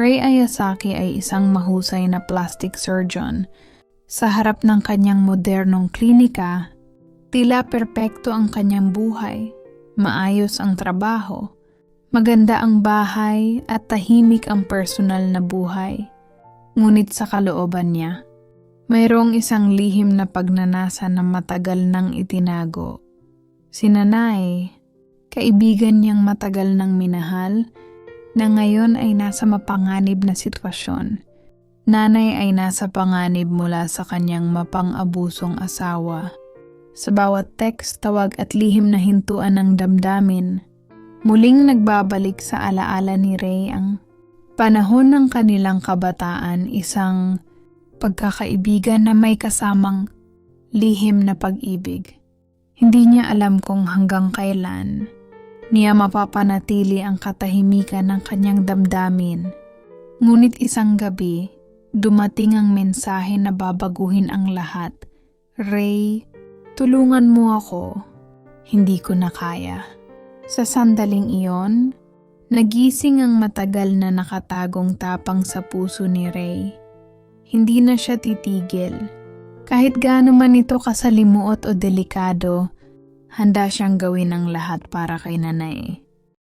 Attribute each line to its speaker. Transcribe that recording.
Speaker 1: Ray Ayasaki ay isang mahusay na plastic surgeon. Sa harap ng kanyang modernong klinika, tila perpekto ang kanyang buhay. Maayos ang trabaho, maganda ang bahay at tahimik ang personal na buhay. Ngunit sa kalooban niya, mayroong isang lihim na pagnanasa na matagal nang itinago. Si Nanay, kaibigan niyang matagal nang minahal, na ngayon ay nasa mapanganib na sitwasyon. Nanay ay nasa panganib mula sa kanyang mapang-abusong asawa. Sa bawat text, tawag at lihim na hintuan ng damdamin, muling nagbabalik sa alaala ni Ray ang panahon ng kanilang kabataan, isang pagkakaibigan na may kasamang lihim na pag-ibig. Hindi niya alam kung hanggang kailan niya mapapanatili ang katahimikan ng kanyang damdamin. Ngunit isang gabi, dumating ang mensahe na babaguhin ang lahat. Ray, tulungan mo ako. Hindi ko na kaya. Sa sandaling iyon, nagising ang matagal na nakatagong tapang sa puso ni Ray. Hindi na siya titigil. Kahit gaano man ito kasalimuot o delikado, handa siyang gawin ang lahat para kay nanay.